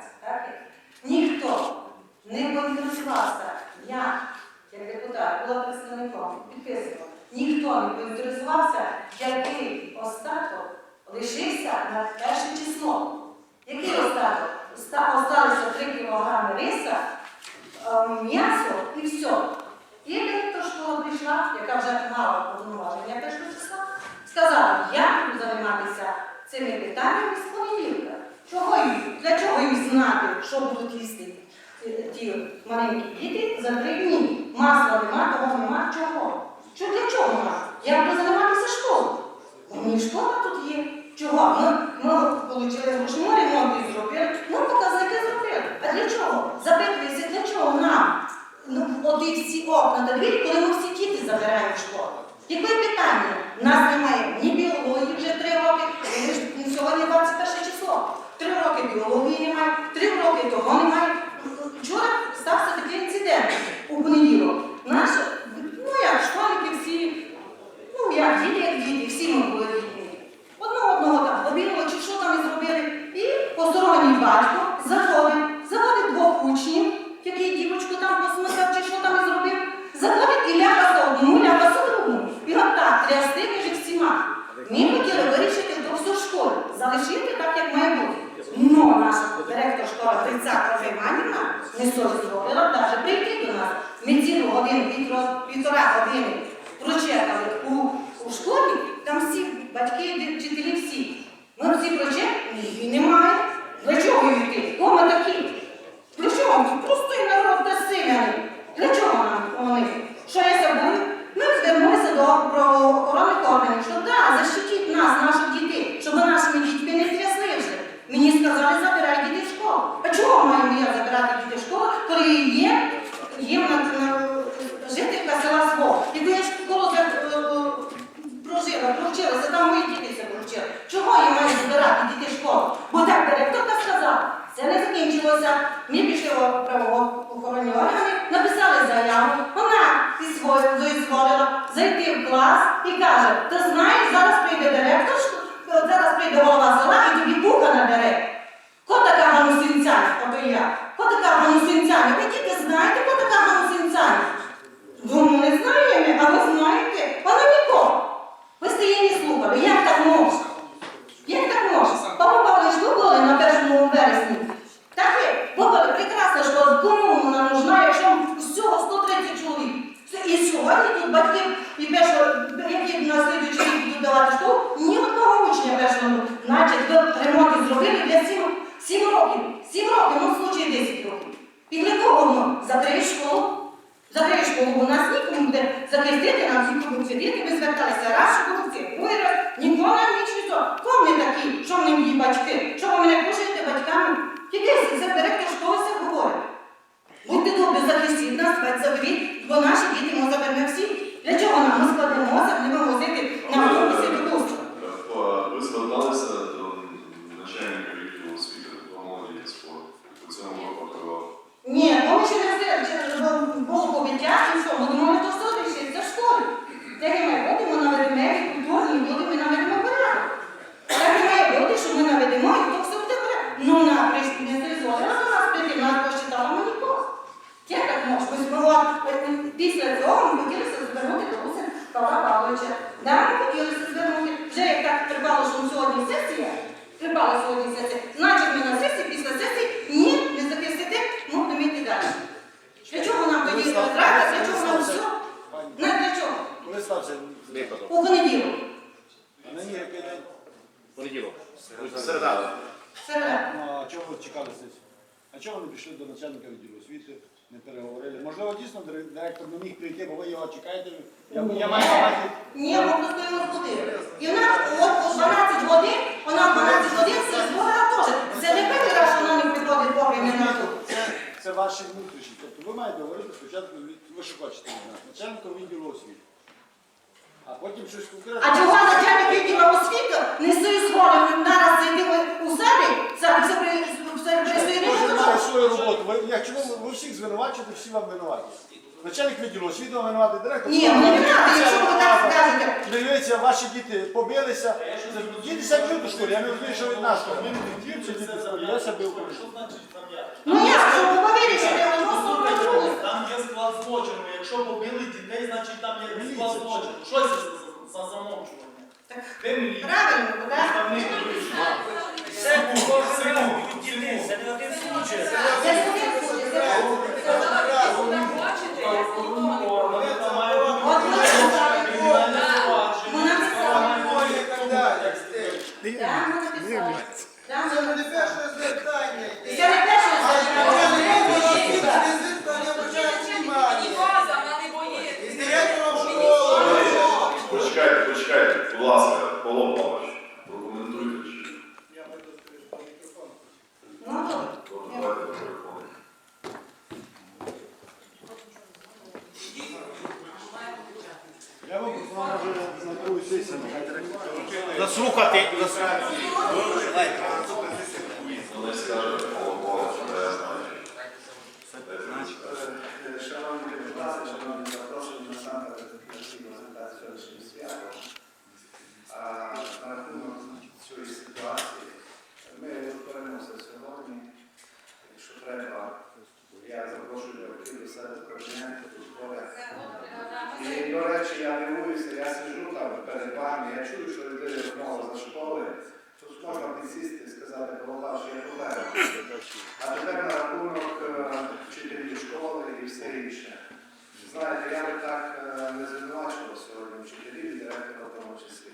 відкриваються. Так? Ніхто не поінтересувався, я, як депутат, була представником, підписувала, ніхто не поінтересувався, який остаток лишився на перше число. Який остаток? Оста- Осталося 3 кілограми риса, е, м'ясо і все. І директор школи прийшла, яка вже мала повноваження першого числа, сказала, я буду займатися цими питаннями з понеділка. Чого їм? Для чого їм знати, що будуть їсти ті маленькі діти за три дні? Масла нема, того нема, чого? Що для чого нема? Я буду займатися школою. Мені школа тут є. Чого? Ми, ми отримали гроші, ремонт зробили, ну показники зробили. А для чого? Запитується, для чого нам? Ну, оті всі окна та двері, коли ми всі діти забираємо в школу. Яке питання? Нас немає ні біології вже три роки, ми сьогодні 21 число. Три роки біології немає, три роки того немає. Вчора стався такий інцидент у понеділок. Наші, ну як, школьники всі, ну як діти, як діти, всі ми були дітьми. Одного одного там побігли, чи що там і зробили. І посторонній батько заходить, заводить двох учнів, який дівочку там посмикав, чи що там і зробив. Заходить і ляпаса одному, ляпаса другому. І от так трясти між всіма. Ми хотіли вирішити то всю школу, залишити так, як має. Но наша директор школи Трицяка Іванівна не зробила навіть прийти до нас. Ми цілу годину, півтора- години прочекали у, у школі, там всі батьки, вчителі всі. Ми всі прочекали, і немає. Для чого йти? Хто ми такі? Для чого? Простий народ та силяни. Для чого нам вони? Що я забув? Ми звернулися до правоохоронних органів, що да, защитіть нас, наших дітей, щоб ви нашими дітьми не трясли вже. Мені сказали, забирай дітей в школу. А чого маю я забирати дітей в школу, коли є, є в нас, е, жителька села свого, яку я школу за- е, е, прожила, провчилася, там мої діти все провчили. Чого я маю збирати дітей в школу? Бо так директорка сказала. Це не закінчилося. Ми пішли в правоохоронні органи, написали заяву. Вона зізволила- дозволила зайти в клас і каже: ти знаєш, зараз прийде директор, ш- зараз прийде голова села і тобі пуха набере. Хто така ганусинцяня? Ото я. Хто така ганусинцяня? Ви діти знаєте, хто така ганусинцяня? Думаю, не знаємо, а ви знаєте. Вона нікого. Ви сте її не слухали. Як так можна? Як так можна? Павло Павлович, ви були на першому вересні. Так є, ви були прекрасно, що кому вона нужна, якщо всього 130 чоловік. Це І сьогодні тут батьки, і першого, які на слідуючий рік будуть давати школу, ні одного учня першого, значить, ви ремонт зробили для 7, 7 років. 7 років, ну в случаї 10 років. І для кого воно? Закриє школу. Закриє школу, бо у нас нікому буде захистити, нам всі будуть сидіти, ми зверталися раз, що будуть ці. Ой, раз, ніхто нам ніч не то. Хто вони такі? Що вони мої батьки? Що ви мене кушаєте батьками? Який це директор школи це говорить? Будьте добрі, захистіть нас, заберіть, бо наші діти ми заберемо всі. Для чого нам? Ми складемося, будемо возити на автобусі до Луцька. Е, Ви зверталися до начальника відділу освіти до молоді і спорту по цьому випадку. Ні, ну ми ще не все, було побиття, і що, ми думали, то все рішиться в школі. Так і має бути, ми наведемо і культурні люди, ми наведемо порядок. Так і має бути, що ми наведемо, і то все буде порядок. Ну, на прийшли, не дозволила до нас прийти, нас посчитала ми нікого. Як так може? Ось ми от, е, після цього ми хотілося звернути до Руси Павла Павловича. Да, ми хотілося звернути. Вже як так припало, що сьогодні сесія, припала сьогодні сесія, значить ми на сесії, після сесії, ні, не захистите, можемо йти далі. Для чого нам тоді втрата, для чого нам все? Не для чого? Коли стався Випадок. У понеділок. А нині який день? Понеділок. Середа. Середа. Ну, а чого ви чекали сесію? А чого ви не пішли до начальника відділу освіти, не переговорили? Можливо, дійсно директор не міг прийти, бо ви його чекаєте. Я, я маю на увазі. Ні, ми просто його збудили. І в нас от о 12 годин, вона 12 годин це зборила теж. Це не перший раз, що вона не приходить вовремя на тут. Це, це ваші внутрішні. Тобто ви маєте говорити спочатку, ви що хочете від нас, начальником відділу освіти. А потім щось конкретне. А чого начальник відділу освіти не свою згодом зараз зайти у себе, це все при все Кожен має свою роботу. Ви, я чому ви, ви всіх звинувачуєте, всі вам винуваті. Начальник відділу освіти винуватий, директор. Ні, ну не треба, якщо ви так скажете. Дивіться, ваші діти побилися. Діти себе б'ють у школі, я не розумію, що від нас. Ми не б'ються, діти себе, я себе бив. Що значить там я? Ну як, що ви вирішите одну про? Там є склад злочину. Якщо побили дітей, значить там є склад злочину. Що це за, за замовчування? Де міліція? Правильно, так? Представник вирішує. Це кожен дітей, це не один случай. Це не один случай, це Вони там мають От ми написали. кримінальне провадження. Ми написали. і так далі. Так, ми написали. Так, Це ми не перше звертання. Це не те, що А я я не можу звертання обращати внимання. Із директором школи. Почекайте, почекайте, будь ласка, Павло Павлович, прокоментуйте. чи- Я перепрошую, по мікрофону. Ну, добре. Добре, давайте по телефону. Я вам пропоную вже на другу сесію. нехай директор. Знаю. Шановні депутати, шановні запрошені насамперед результат сьогоднішнього свята. На рахунок цієї ситуації ми розберемося сьогодні. Якщо треба, я запрошую до себе в кабінет, тут поряд. І, до речі, я дивуюся, я сиджу там перед вами, я чую, що людина розмова за школи. Тут можна підсісти і сказати, голова, що я проблема. А тепер на рахунок е, вчителів школи і все інше. Знаєте, я би так е, не звинувачував сьогодні вчителів і директора в тому числі.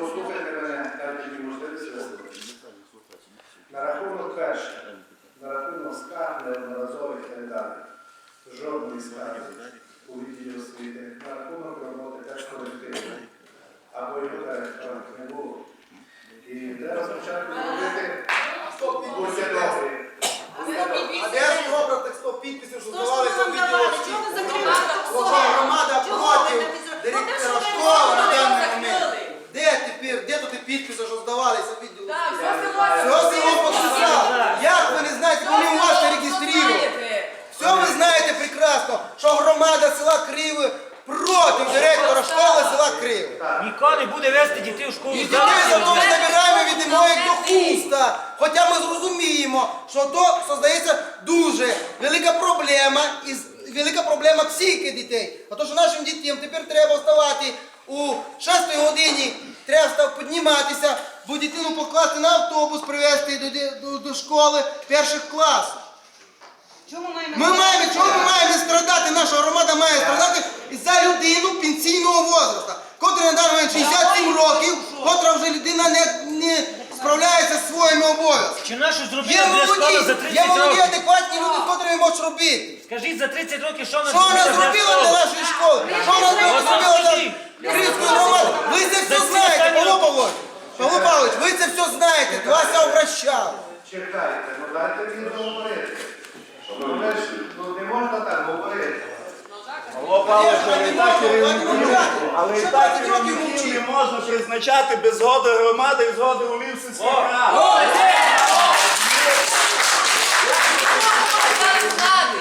Послухайте мене, дайте мені можливість висловити. На рахунок перше, на рахунок скарг неодноразових і так далі. Жодної скарги у відділі освіти. На рахунок роботи теж колективу. Або його директора не було. І треба спочатку зробити Будьте добрі. А де ж обрав тих 100 підписів, що Хто ж здавалися вам в давали? відділі Чого ви освіти? закрили? Божа громада Чого ви проти написали? директора Ну, те, що ви школи на робили, даний закрили. момент. Де тепер? Де тут ті підписи, що здавалися в відділі Так, освіти? все Все село підписало. Як ви не знаєте, коли у вас реєструють? Все ви знаєте прекрасно, що громада села Криви проти директора школи села Криви. Ніхто не буде вести дітей в школу. І дітей зато ми забираємо від як до хуста. Хоча ми зрозуміємо, що то создається дуже велика проблема і велика проблема психіки дітей. А то, що нашим дітям тепер треба вставати у 6 годині, треба встав- підніматися, бо дитину покласти на автобус, привезти до, до, до школи перших класів. Чому маємо? Ми маємо, чому ми маємо страдати, наша громада має страдати за людину пенсійного возрасту, котра на дарма момент 67 років, котра вже людина не, не справляється зі своїми обов'язками. Чи нашу Є зробили для молоді, є молоді років? адекватні люди, котрі можуть робити. Скажіть, за 30 років що вона Що вона зробила для нашої школи? Що вона зробила для Київської громади? Ви це все знаєте, Павло Павлович. Павло Павлович, ви це все знаєте, до вас я обращав. Чекайте, ну дайте мені договорити. Ну, ви ж, ну не можна так говорити. Павло Павлович, але і так Але і так керівників не можна призначати без згоди громади і згоди голів сільських рад.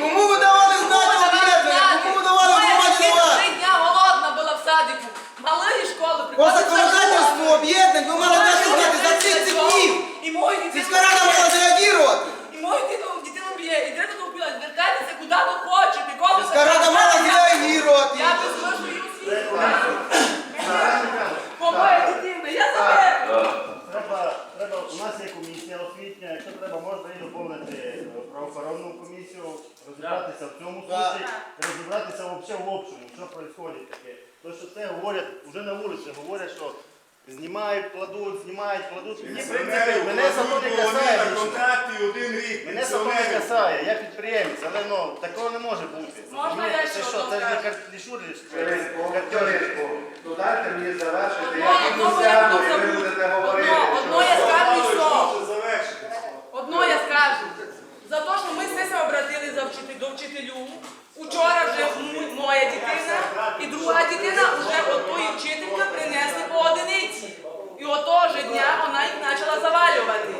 Кому ви давали знати об'єднання? Кому ви давали громаді давати? Три дня голодна була в садику. Малої школи По законодательству об'єднань ви мали дати знати за 30 днів. І мою дитину Сільська рада мала зреагувати. І мою дитину, дитину б'є. І директор вбила. Звертайтеся куди ви хочете. Кого Сільська рада зреагувати. Я безмежую освіту. По моїй дитини, Я заберу. Треба, треба, у нас є комісія освітня, якщо треба, можна і доповнити е, правоохоронну комісію, розібратися в цьому суті, розібратися взагалі в общому, що відбувається таке. То, що це говорять, вже на вулиці говорять, що знімають, кладуть, знімають, кладуть. Мені, в принципі, мене за то не касає. на лично. контракті один рік. Мене за то не касає, я підприємець, але ну, такого не може бути. Можна я Це що, це ж не картішури. Ну дайте мені завершити. Я піду сяду, і ви будете говорити. одно я скажу, і що? Одно я скажу. За те, що ми все обратили до вчителю. Учора вже м- моя дитина і друга дитина вже от тої вчителька принесли по одиниці. І от того ж дня вона їх почала завалювати.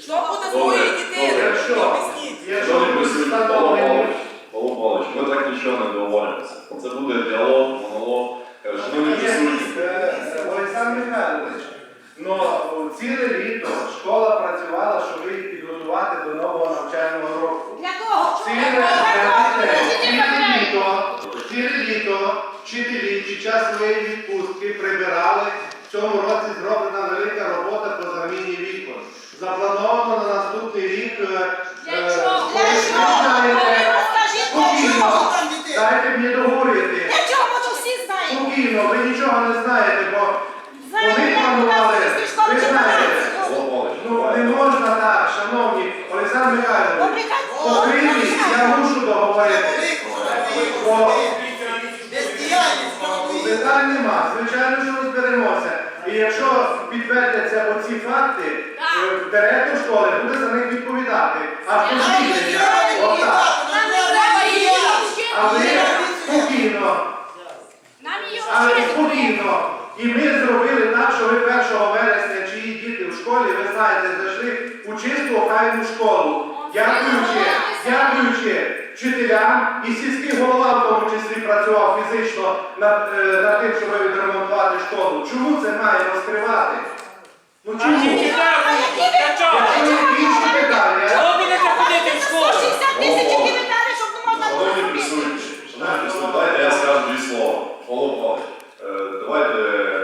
Що буде з моєю Добре, дитиною? добре, Об'ясніть. Шановні присутні, Павло Павлович, Павло Павлович, нічого не договоримося. Це буде діалог, монолог. Е, Шановні присутні, Е, Олександр Михайлович, ну ціле літо школа працювала, щоб їх підготувати до нового навчального року. Для кого? Ціле е, ціле літо, ціле літо вчителі під час своєї відпустки прибирали. В цьому році зроблена велика робота по заміні вікон. Заплановано на наступний рік. е, е, Для чого? ви знаєте, Розкажіть, для спокійно, чого? Там дітей. дайте мені договорити. Для чого? Може всі знають. Спокійно, ви нічого не знаєте, бо Знають, вони як у планували, нас всі школи ви знаєте, читають. Володимирович, ну не можна так, шановні, Олександр Михайлович, покрились, я мушу договорити. Питань нема, звичайно, що розберемося. І якщо підтвердяться оці факти, е, директор школи буде за них відповідати. А отак. треба спокійно, Нам її Але вчити. спокійно. І ми зробили так, що ви 1 вересня, чиї діти в школі, ви знаєте, зайшли у чисту охайну школу. Дякуючи, дякуючи вчителям і сільський голова в тому числі працював фізично над, е, над тим, щоб відремонтувати школу. Чому це має розкривати? Ну чому? Якщо інші питання, Чого будете ходити в школу? 160 тисяч які дали, щоб не можна було Шановні присутні, шановні присутні, дайте я скажу дві слова. Павлович, е, давайте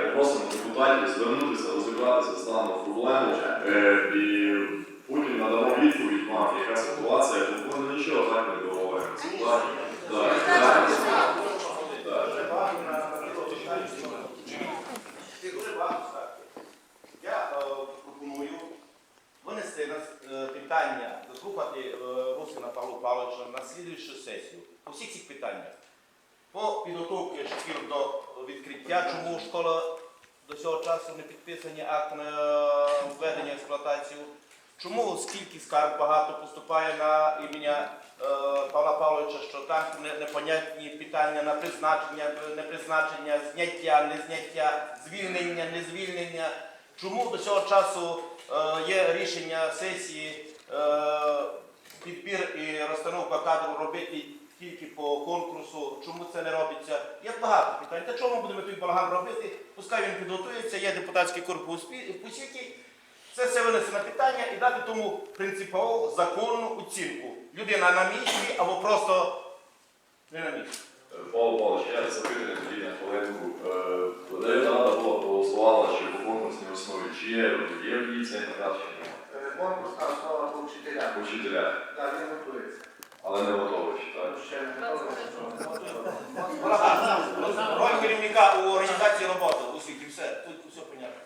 попросимо депутатів звернутися, розібратися з даною проблемою е, і потім надамо відповідь вам, яка ситуація, тому ми нічого так не договоримося. Так? Так, так. Я е, пропоную винести на с- е, питання, заслухати е, Русина Павла Павловича на слідуючу сесію по всіх цих питаннях. По підготовці шкіл до відкриття, чому школа до цього часу не підписані акт на введення в експлуатацію, чому скільки скарг багато поступає на ім'я е, Павла Павловича, що там непонятні питання на призначення, не призначення, зняття, не зняття, звільнення, не звільнення. Чому до цього часу е, є рішення сесії е, підбір і розстановка кадру робити тільки по конкурсу, чому це не робиться? Є багато питань. Та чому будемо той балаган робити? Пускай він підготується, є депутатський корпус посіки. Це все винесе на питання і дати тому принципову законну оцінку. Людина на місці або просто не на місці. Павло Павлович, я запитання тоді на хвилинку. Е, рада була проголосувала, що по конкурсній основі, чи є, є в ній цей наказ, чи ні? е, конкурсна основа по вчителям. Учителя, Так, він готується. але не готовий, так? Ще не готовий. Роль керівника у організації роботи, усіх і все. Тут все понятно.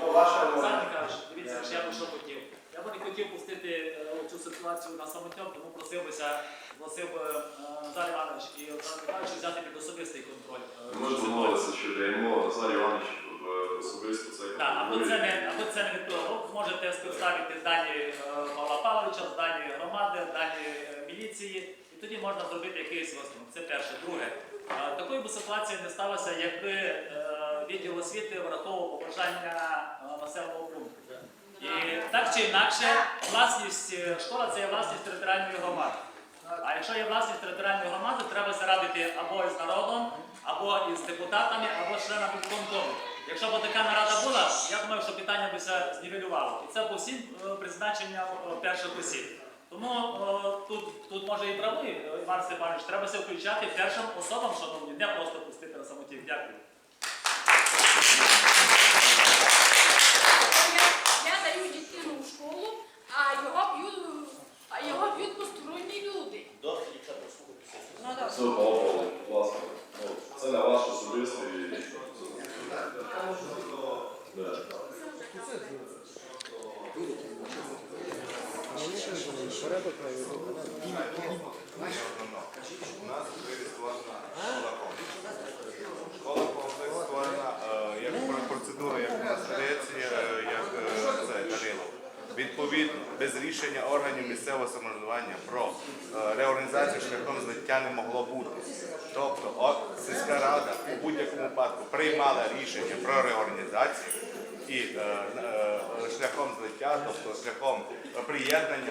Ну, Ваша Олександр воля. Михайлович, дивіться, я би що хотів. Я би не хотів пустити е, цю ситуацію на самотньок, тому просив бися, просив би е, Назар Іванович і Олександр Михайлович взяти під особистий контроль. е, Ми ж цю ситуацію. домовилися, що даємо Назар Іванович особисто це Так, або це не або це не відповідно. Ви можете співставити дані е, Павла Павловича, дані громади, дані е, міліції, і тоді можна зробити якийсь висновок. Це перше. Друге, такої би ситуації не сталося, якби е, відділ освіти враховував побажання населеного пункту. І так чи інакше, власність школа це є власність територіальної громади. А якщо є власність територіальної громади, треба зарадити або із народом, або із депутатами, або з членами виконкому. Якщо б така нарада була, я думаю, що питання би знівелювало. І це по всім е, призначенням е, перших осіб. Тому е, тут, тут може і правий Іван Степанович, треба се включати першим особам, шановні, не просто пустити на самотік. Дякую. Я, даю дитину в школу, а його б'ють, а його б'ють посторонні люди. Ну, добре. Все, Павлович, будь ласка. Ну, Це не ваш особистий. У нас створена школа комплекс. Школа комплекс створена процедура, як у нас як це Тарило. Відповідно, без рішення органів місцевого самоврядування про е, реорганізацію шляхом злиття не могло бути. Тобто сільська рада у будь-якому випадку приймала рішення про реорганізацію і е, е, шляхом злиття, тобто шляхом приєднання